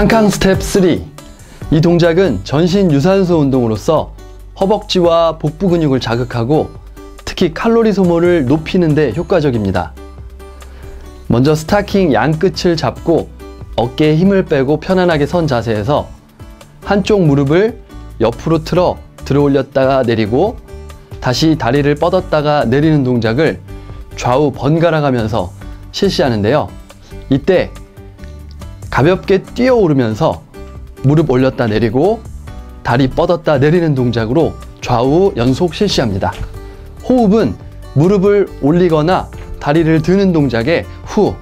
캉캉 스텝 3. 이 동작은 전신 유산소 운동으로서 허벅지와 복부 근육을 자극하고 특히 칼로리 소모를 높이는 데 효과적입니다. 먼저 스타킹 양 끝을 잡고 어깨에 힘을 빼고 편안하게 선 자세에서 한쪽 무릎을 옆으로 틀어 들어 올렸다가 내리고 다시 다리를 뻗었다가 내리는 동작을 좌우 번갈아 가면서 실시하는데요. 이때 가볍게 뛰어 오르면서 무릎 올렸다 내리고 다리 뻗었다 내리는 동작으로 좌우 연속 실시합니다. 호흡은 무릎을 올리거나 다리를 드는 동작에 후,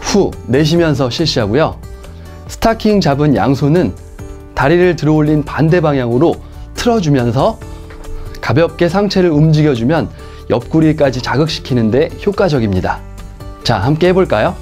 후 내쉬면서 실시하고요. 스타킹 잡은 양손은 다리를 들어 올린 반대 방향으로 틀어주면서 가볍게 상체를 움직여주면 옆구리까지 자극시키는데 효과적입니다. 자, 함께 해볼까요?